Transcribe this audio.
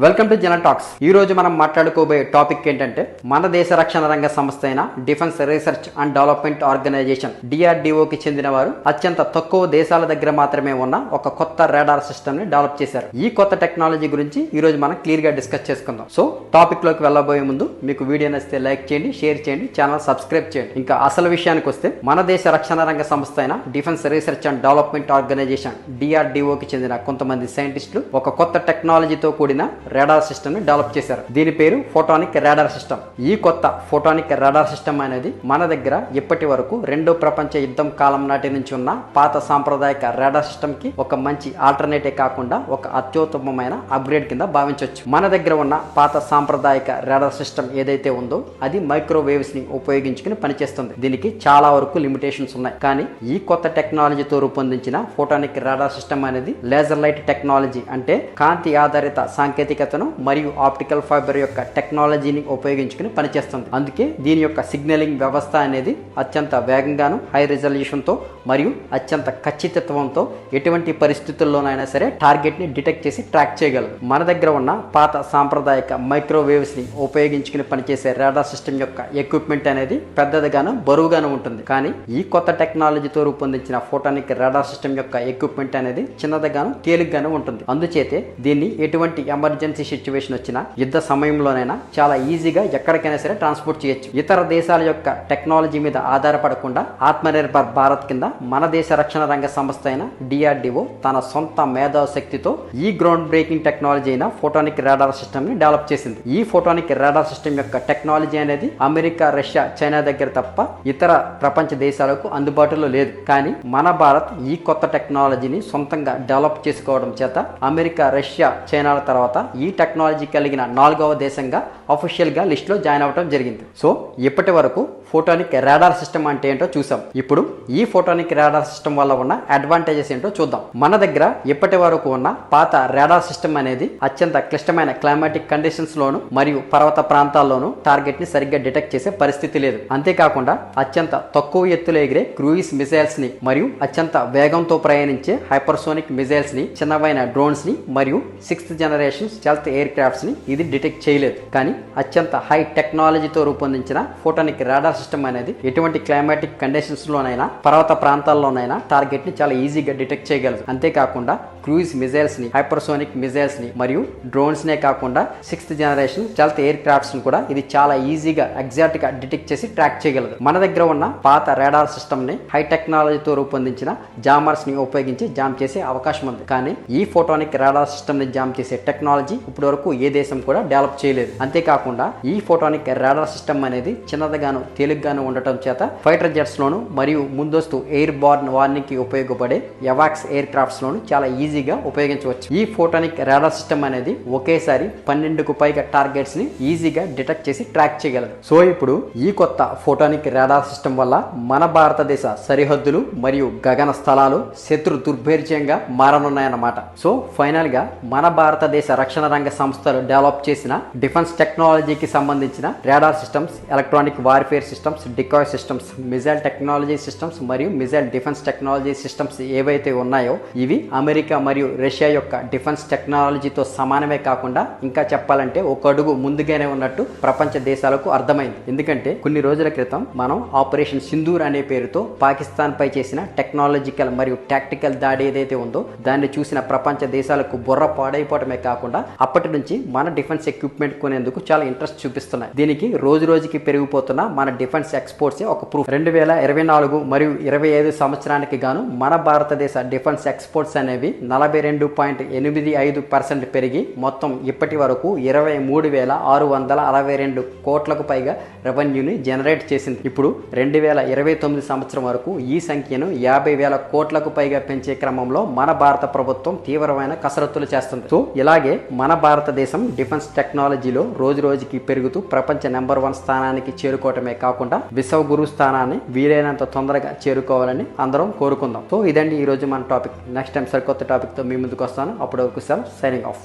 Welcome to జన talks ఈ రోజు మనం మాట్లాడుకోబోయే టాపిక్ ఏంటంటే మన దేశ రక్షణ రంగ సంస్థ అయిన defence research and development organisation డిఆర్డిఓకి చెందిన వారు అత్యంత తక్కువ దేశాల దగ్గర మాత్రమే ఉన్న ఒక కొత్త రాడార్ సిస్టమ్ని డెవలప్ చేశారు. ఈ కొత్త టెక్నాలజీ గురించి ఈ రోజు మనం క్లియర్గా డిస్కస్ చేసుకుందాం. సో టాపిక్లోకి వెళ్ళబోయే ముందు మీకు వీడియో నచ్చితే లైక్ చేయండి షేర్ చేయండి ఛానల్ సబ్స్క్రైబ్ చేయండి. ఇంకా అసలు విషయానికి వస్తే మన దేశ రక్షణ రంగ సంస్థ అయిన defence research and development organisation డిఆర్డిఓకి చెందిన కొంతమంది సైంటిస్టులు ఒక కొత్త టెక్నాలజీతో కూడిన రాడార్ సిస్టమ్ని డెవలప్ చేశారు. దీని పేరు ఫోటానిక్ రాడార్ సిస్టమ్. ఈ కొత్త ఫోటానిక్ రాడార్ సిస్టమ్ అనేది మన దగ్గర ఇప్పటి వరకు రెండో ప్రపంచ యుద్ధం కాలం నాటి నుంచి ఉన్న పాత సాంప్రదాయక రాడార్ సిస్టమ్కి ఒక మంచి ఆల్టర్నేటివ్ కాకుండా ఒక అత్యుత్తమమైన అప్గ్రేడ్ కింద భావించవచ్చు మన దగ్గర ఉన్న పాత సాంప్రదాయక రాడార్ సిస్టమ్ ఏదైతే ఉందో అది మైక్రోవేవ్స్ని ఉపయోగించుకుని పనిచేస్తుంది. దీనికి చాలా వరకు లిమిటేషన్స్ ఉన్నాయి. కానీ ఈ కొత్త టెక్నాలజీతో రూపొందించిన ఫోటానిక్ రాడార్ సిస్టమ్ అనేది లేజర్ లైట్ టెక్నాలజీ అంటే కాంతి ఆధారిత సాంకేతిక సాంకేతికతను మరియు ఆప్టికల్ ఫైబర్ యొక్క టెక్నాలజీని ఉపయోగించుకుని పనిచేస్తుంది. అందుకే దీని యొక్క సిగ్నలింగ్ వ్యవస్థ అనేది అత్యంత వేగంగాను హై రిజల్యూషన్తో మరియు అత్యంత ఖచ్చితత్వంతో ఎటువంటి పరిస్థితుల్లోనైనా సరే టార్గెట్ని డిటెక్ట్ చేసి ట్రాక్ చేయగలదు. మన దగ్గర ఉన్న పాత సాంప్రదాయక మైక్రోవేవ్స్ని ఉపయోగించుకుని పనిచేసే రాడార్ సిస్టమ్ యొక్క ఎక్విప్మెంట్ అనేది పెద్దదిగాను బరువుగాను ఉంటుంది. కానీ ఈ కొత్త టెక్నాలజీతో రూపొందించిన ఫోటానిక్ రాడార్ సిస్టమ్ యొక్క ఎక్విప్మెంట్ అనేది చిన్నదిగాను తేలిగ్గాను ఉంటుంది. అందుచేతే దీన్ని ఎటువంటి ఎమర్జెన్సీ సిచ్యువేషన్ వచ్చినా యుద్ధ సమయంలోనైనా చాలా ఈజీగా ఎక్కడికైనా సరే ట్రాన్స్పోర్ట్ చేయొచ్చు. ఇతర దేశాల యొక్క టెక్నాలజీ మీద ఆధారపడకుండా ఆత్మనిర్భర్ భారత్ కింద మన దేశ రక్షణ రంగ సంస్థ అయిన డిఆర్డిఓ తన సొంత మేధాశక్తితో ఈ గ్రౌండ్ బ్రేకింగ్ టెక్నాలజీ అయిన ఫోటానిక్ రాడార్ సిస్టమ్ని డెవలప్ చేసింది. ఈ ఫోటానిక్ రాడార్ సిస్టమ్ యొక్క టెక్నాలజీ అనేది అమెరికా రష్యా చైనా దగ్గర తప్ప ఇతర ప్రపంచ దేశాలకు అందుబాటులో లేదు. కానీ మన భారత్ ఈ కొత్త టెక్నాలజీని సొంతంగా డెవలప్ చేసుకోవడం చేత అమెరికా రష్యా చైనాల తర్వాత ఈ టెక్నాలజీ కలిగిన నాలుగవ దేశంగా అఫీషియల్గా లిస్ట్లో జాయిన్ అవ్వడం జరిగింది. సో ఇప్పటి వరకు ఫోటోనిక్ రాడార్ సిస్టమ్ అంటే ఏంటో చూసాం. ఇప్పుడు ఈ ఫోటోనిక్ రాడార్ సిస్టమ్ వల్ల ఉన్న అడ్వాంటేజెస్ ఏంటో చూద్దాం. మన దగ్గర ఇప్పటి వరకు ఉన్న పాత రాడార్ సిస్టమ్ అనేది అత్యంత క్లిష్టమైన క్లైమాటిక్ కండిషన్స్ లోను మరియు పర్వత ప్రాంతాల్లోనూ టార్గెట్ని సరిగ్గా డిటెక్ట్ చేసే పరిస్థితి లేదు. అంతేకాకుండా అత్యంత తక్కువ ఎత్తులో ఎగిరే క్రూయిస్ మిసైల్స్ని మరియు అత్యంత వేగంతో ప్రయాణించే హైపర్సోనిక్ మిసైల్స్ని చిన్నవైన డ్రోన్స్ని మరియు సిక్స్త్ జనరేషన్ స్టెల్త్ ఎయిర్ క్రాఫ్ట్స్ని ఇది డిటెక్ట్ చేయలేదు. కానీ అత్యంత హై టెక్నాలజీతో రూపొందించిన ఫోటోనిక్ రాడార్ సిస్టమ్ అనేది ఎటువంటి క్లైమాటిక్ కండిషన్స్ లోనైనా పర్వత ప్రాంతాల్లోనైనా టార్గెట్ని చాలా ఈజీగా డిటెక్ట్ చేయగలదు. అంతేకాకుండా క్రూయిజ్ మిజైల్స్ని హైపర్సోనిక్ మిజైల్స్ని మరియు డ్రోన్స్ నే కాకుండా సిక్స్త్ జనరేషన్ చల్త్ ఎయిర్ క్రాఫ్ట్స్ని కూడా ఇది చాలా ఈజీగా ఎగ్జాక్ట్గా డిటెక్ట్ చేసి ట్రాక్ చేయగలదు. మన దగ్గర ఉన్న పాత రాడార్ సిస్టమ్ని హై టెక్నాలజీతో రూపొందించిన జామర్స్ని ఉపయోగించి జామ్ చేసే అవకాశం ఉంది. కానీ ఈ ఫోటోనిక్ రాడార్ సిస్టమ్ని జామ్ చేసే టెక్నాలజీ ఇప్పటి వరకు ఏ దేశం కూడా డెవలప్ చేయలేదు. అంతేకాకుండా ఈ ఫోటోనిక్ రాడార్ సిస్టమ్ అనేది చిన్నదిగాను తేలిగ్గాను ఉండటం చేత ఫైటర్ జెట్స్ లోను మరియు ముందస్తు ఎయిర్ బార్న్ వార్నింగ్కి ఉపయోగపడే ఎవాక్స్ ఎయిర్ క్రాఫ్ట్స్ లోను చాలా ఈజీగా ఉపయోగించవచ్చు. ఈ ఫోటోనిక్ రాడార్ సిస్టమ్ అనేది ఒకేసారి పన్నెండుకు పైగా టార్గెట్స్ని ఈజీగా డిటెక్ట్ చేసి ట్రాక్ చేయగలదు. సో ఇప్పుడు ఈ కొత్త ఫోటోనిక్ రాడార్ సిస్టమ్ వల్ల మన భారతదేశ సరిహద్దులు మరియు గగన స్థలాలు శత్రు దుర్భేర్యంగా మారనున్నాయన్నమాట. సో ఫైనల్గా మన భారతదేశ రక్షణ రంగ సంస్థలు డెవలప్ చేసిన డిఫెన్స్ టెక్నాలజీకి సంబంధించిన radar systems electronic warfare systems decoy systems missile technology systems మరియు మిజైల్ డిఫెన్స్ టెక్నాలజీ సిస్టమ్స్ ఏవైతే ఉన్నాయో ఇవి అమెరికా మరియు రష్యా యొక్క డిఫెన్స్ టెక్నాలజీతో సమానమే కాకుండా ఇంకా చెప్పాలంటే ఒక అడుగు ముందుగానే ఉన్నట్టు ప్రపంచ దేశాలకు అర్థమైంది. ఎందుకంటే కొన్ని రోజుల క్రితం మనం ఆపరేషన్ సింధూర్ అనే పేరుతో పాకిస్తాన్ పై చేసిన టెక్నాలజికల్ మరియు టాక్టికల్ దాడి ఏదైతే ఉందో దాన్ని చూసిన ప్రపంచ దేశాలకు బుర్ర పాడైపోవటమే కాకుండా అప్పటి నుంచి మన డిఫెన్స్ ఎక్విప్మెంట్ కొనేందుకు చాలా ఇంట్రెస్ట్ చూపిస్తున్నాయి. దీనికి రోజు రోజుకి పెరిగిపోతున్న మన డిఫెన్స్ ఎక్స్పోర్ట్స్ ఒక ప్రూఫ్. రెండు వేల ఇరవై నాలుగు మరియు ఇరవై ఐదు సంవత్సరానికి గాను మన భారతదేశ డిఫెన్స్ ఎక్స్పోర్ట్స్ అనేవి నలభై రెండు పాయింట్ ఎనిమిది ఐదు పర్సెంట్ పెరిగి మొత్తం ఇప్పటి వరకు ఇరవై మూడు వేల ఆరు వందల అరవై రెండు కోట్లకు పైగా రెవెన్యూని జనరేట్ చేసింది. ఇప్పుడు రెండు వేల ఇరవై తొమ్మిది సంవత్సరం వరకు ఈ సంఖ్యను యాభై వేల కోట్లకు పైగా పెంచే క్రమంలో మన భారత ప్రభుత్వం తీవ్రమైన కసరత్తులు చేస్తుంది. సో ఇలాగే మన భారతదేశం డిఫెన్స్ టెక్నాలజీలో రోజు రోజుకి పెరుగుతూ ప్రపంచ నెంబర్ వన్ స్థానానికి చేరుకోవటమే కాకుండా విశ్వగురు స్థానాన్ని వీలైనంత తొందరగా చేరుకోవాలని అందరం కోరుకుందాం. సో ఇదండి ఈ రోజు మన టాపిక్. నెక్స్ట్ టైం సరికొత్త టాపిక్తో మీ ముందుకు వస్తాను. అప్పటి వరకు సార్ సైనింగ్ ఆఫ్.